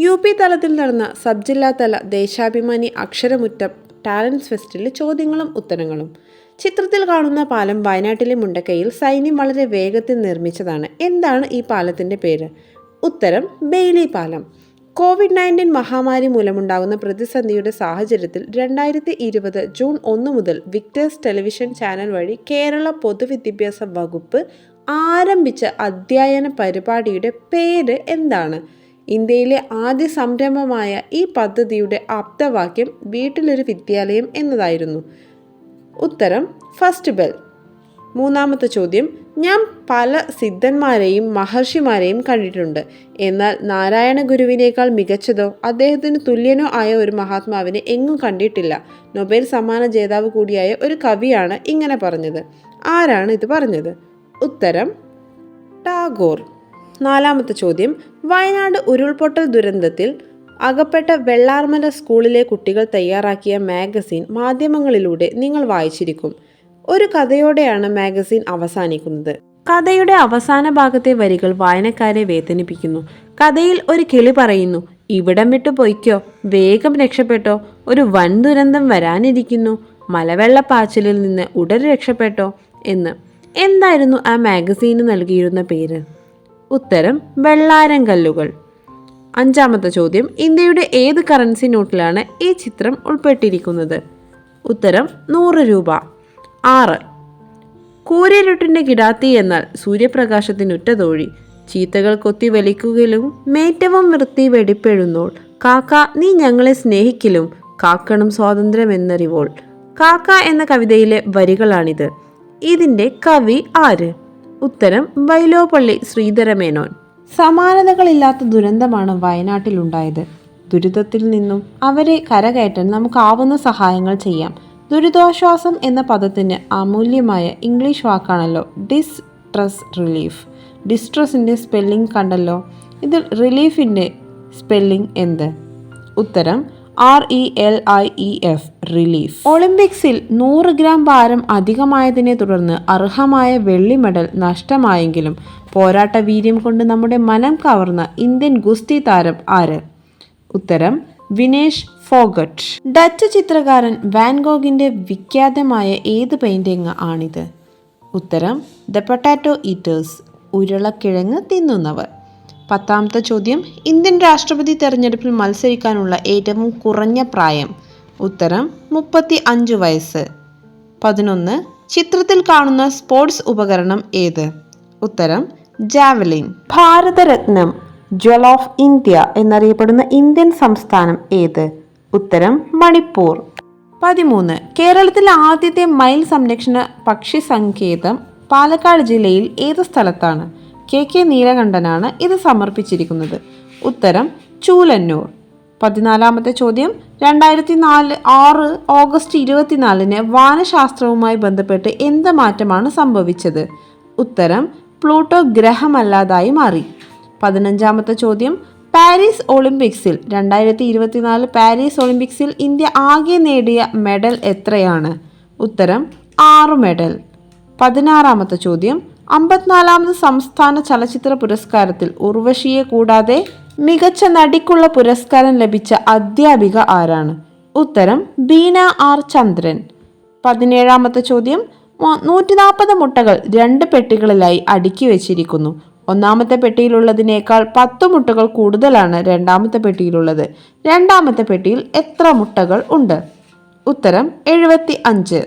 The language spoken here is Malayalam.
യു പി തലത്തിൽ നടന്ന സബ് ജില്ലാതല ദേശാഭിമാനി അക്ഷരമുറ്റം ടാലൻസ് ഫെസ്റ്റിൽ ചോദ്യങ്ങളും ഉത്തരങ്ങളും. ചിത്രത്തിൽ കാണുന്ന പാലം വയനാട്ടിലെ മുണ്ടക്കയിൽ സൈന്യം വളരെ വേഗത്തിൽ നിർമ്മിച്ചതാണ്. എന്താണ് ഈ പാലത്തിന്റെ പേര്? ഉത്തരം ബെയിലി പാലം. കോവിഡ് നയന്റീൻ മഹാമാരി മൂലമുണ്ടാകുന്ന പ്രതിസന്ധിയുടെ സാഹചര്യത്തിൽ രണ്ടായിരത്തി ഇരുപത് ജൂൺ ഒന്ന് മുതൽ വിക്ടേഴ്സ് ടെലിവിഷൻ ചാനൽ വഴി കേരള പൊതുവിദ്യാഭ്യാസ വകുപ്പ് ആരംഭിച്ച അധ്യയന പരിപാടിയുടെ പേര് എന്താണ്? ഇന്ത്യയിലെ ആദ്യ സംരംഭമായ ഈ പദ്ധതിയുടെ ആപ്തവാക്യം വീട്ടിലൊരു വിദ്യാലയം എന്നതായിരുന്നു. ഉത്തരം ഫസ്റ്റ് ബെൽ മൂന്നാമത്തെ ചോദ്യം ഞാൻ പല സിദ്ധന്മാരെയും മഹർഷിമാരെയും കണ്ടിട്ടുണ്ട്. എന്നാൽ നാരായണ ഗുരുവിനേക്കാൾ മികച്ചതോ അദ്ദേഹത്തിന് തുല്യനോ ആയ ഒരു മഹാത്മാവിനെ എങ്ങും കണ്ടിട്ടില്ല. നൊബേൽ സമ്മാന ജേതാവ് കൂടിയായ ഒരു കവിയാണ് ഇങ്ങനെ പറഞ്ഞത്. ആരാണ് ഇത് പറഞ്ഞത്? ഉത്തരം ടാഗോർ. നാലാമത്തെ ചോദ്യം. വയനാട് ഉരുൾപൊട്ടൽ ദുരന്തത്തിൽ അകപ്പെട്ട വെള്ളാർമല സ്കൂളിലെ കുട്ടികൾ തയ്യാറാക്കിയ മാഗസിൻ മാധ്യമങ്ങളിലൂടെ നിങ്ങൾ വായിച്ചിരിക്കും. ഒരു കഥയോടെയാണ് മാഗസിൻ അവസാനിക്കുന്നത്. കഥയുടെ അവസാന ഭാഗത്തെ വരികൾ വായനക്കാരെ വേദനിപ്പിക്കുന്നു. കഥയിൽ ഒരു കിളി പറയുന്നു ഇവിടം വിട്ടു പൊയ്ക്കോ വേഗം രക്ഷപ്പെട്ടോ ഒരു വൻ ദുരന്തം വരാനിരിക്കുന്നു മലവെള്ളപ്പാച്ചിലിൽ നിന്ന് ഉടൻ രക്ഷപ്പെട്ടോ എന്ന്. എന്തായിരുന്നു ആ മാഗസീന് നൽകിയിരുന്ന പേര്? ഉത്തരം വെള്ളാരം കല്ലുകൾ. അഞ്ചാമത്തെ ചോദ്യം ഇന്ത്യയുടെ ഏത് കറൻസി നോട്ടിലാണ് ഈ ചിത്രം ഉൾപ്പെട്ടിരിക്കുന്നത്? ഉത്തരം നൂറ് രൂപ. ആറ് കൂരിരുട്ടിന്റെ കിടാത്തി എന്നാൽ സൂര്യപ്രകാശത്തിനുറ്റ തോഴി ചീത്തകൾ കൊത്തി വലിക്കുകയും മേറ്റവും വൃത്തി വെടിപ്പെഴുന്നോൾ. കാക്ക നീ ഞങ്ങളെ സ്നേഹിക്കലും കാക്കണം സ്വാതന്ത്ര്യം എന്നറിവോൾ. കാക്ക എന്ന കവിതയിലെ വരികളാണിത്. ഇതിന്റെ കവി ആര്? ഉത്തരം വൈലോപ്പള്ളി ശ്രീധരമേനോൻ സമാനതകളില്ലാത്ത ദുരന്തമാണ് വയനാട്ടിലുണ്ടായത്. ദുരിതത്തിൽ നിന്നും അവരെ കരകയറ്റാൻ നമുക്കാവുന്ന സഹായങ്ങൾ ചെയ്യാം. ദുരിതാശ്വാസം എന്ന പദത്തിന് അമൂല്യമായ ഇംഗ്ലീഷ് വാക്കാണല്ലോ ഡിസ്ട്രസ് റിലീഫ് ഡിസ്ട്രസിന്റെ സ്പെല്ലിംഗ് കണ്ടല്ലോ ഇതിൽ റിലീഫിന്റെ സ്പെല്ലിംഗ് എന്ത്? ഉത്തരം R E L I E F relief. ഒളിമ്പിക്സിൽ നൂറ് ഗ്രാം ഭാരം അധികമായതിനെ തുടർന്ന് അർഹമായ വെള്ളി മെഡൽ നഷ്ടമായെങ്കിലും പോരാട്ട വീര്യം കൊണ്ട് നമ്മുടെ മനം കവർന്ന ഇന്ത്യൻ ഗുസ്തി താരം ആര്? ഉത്തരം വിനേഷ് ഫോഗട്ട്. ഡച്ച് ചിത്രകാരൻ വാൻഗോഗിന്റെ വിഖ്യാതമായ ഏത് പെയിന്റിംഗ് ആണിത്? ഉത്തരം ദ പൊട്ടാറ്റോ ഈറ്റേഴ്സ്. ഉരുളക്കിഴങ്ങ് തിന്നുന്നവർ. പത്താമത്തെ ചോദ്യം ഇന്ത്യൻ രാഷ്ട്രപതി തെരഞ്ഞെടുപ്പിൽ മത്സരിക്കാനുള്ള ഏറ്റവും കുറഞ്ഞ പ്രായം. ഉത്തരം മുപ്പത്തി അഞ്ച് വയസ്സ്. പതിനൊന്ന് ചിത്രത്തിൽ കാണുന്ന സ്പോർട്സ് ഉപകരണം ഏത്? ഉത്തരം ജാവലിൻ. ഭാരതരത്നം ജ്വൽ ഓഫ് ഇന്ത്യ എന്നറിയപ്പെടുന്ന ഇന്ത്യൻ സംസ്ഥാനം ഏത്? ഉത്തരം മണിപ്പൂർ. പതിമൂന്ന് കേരളത്തിലെ ആദ്യത്തെ മയിൽ സംരക്ഷണ പക്ഷി സങ്കേതം പാലക്കാട് ജില്ലയിൽ ഏത് സ്ഥലത്താണ്? കെ കെ നീലകണ്ഠനാണ് ഇത് സമർപ്പിച്ചിരിക്കുന്നത്. ഉത്തരം ചൂലന്നൂർ. പതിനാലാമത്തെ ചോദ്യം രണ്ടായിരത്തി നാല് ആറ് ഓഗസ്റ്റ് ഇരുപത്തിനാലിന് വാനശാസ്ത്രവുമായി ബന്ധപ്പെട്ട് എന്ത് മാറ്റമാണ് സംഭവിച്ചത്? ഉത്തരം പ്ലൂട്ടോ ഗ്രഹമല്ലാതായി മാറി. പതിനഞ്ചാമത്തെ ചോദ്യം പാരീസ് ഒളിമ്പിക്സിൽ രണ്ടായിരത്തി ഇരുപത്തിനാല് പാരീസ് ഒളിമ്പിക്സിൽ ഇന്ത്യ ആകെ നേടിയ മെഡൽ എത്രയാണ്? ഉത്തരം ആറ് മെഡൽ. പതിനാറാമത്തെ ചോദ്യം അമ്പത്തിനാലാമത് സംസ്ഥാന ചലച്ചിത്ര പുരസ്കാരത്തിൽ ഉർവശിയെ കൂടാതെ മികച്ച നടിക്കുള്ള പുരസ്കാരം ലഭിച്ച അധ്യാപിക ആരാണ്? ഉത്തരം ബീന ആർ ചന്ദ്രൻ. പതിനേഴാമത്തെ ചോദ്യം നൂറ്റി നാൽപ്പത് മുട്ടകൾ രണ്ട് പെട്ടികളിലായി അടുക്കി വെച്ചിരിക്കുന്നു. ഒന്നാമത്തെ പെട്ടിയിലുള്ളതിനേക്കാൾ പത്ത് മുട്ടകൾ കൂടുതലാണ് രണ്ടാമത്തെ പെട്ടിയിലുള്ളത്. രണ്ടാമത്തെ പെട്ടിയിൽ എത്ര മുട്ടകൾ ഉണ്ട്? ഉത്തരം എഴുപത്തി അഞ്ച്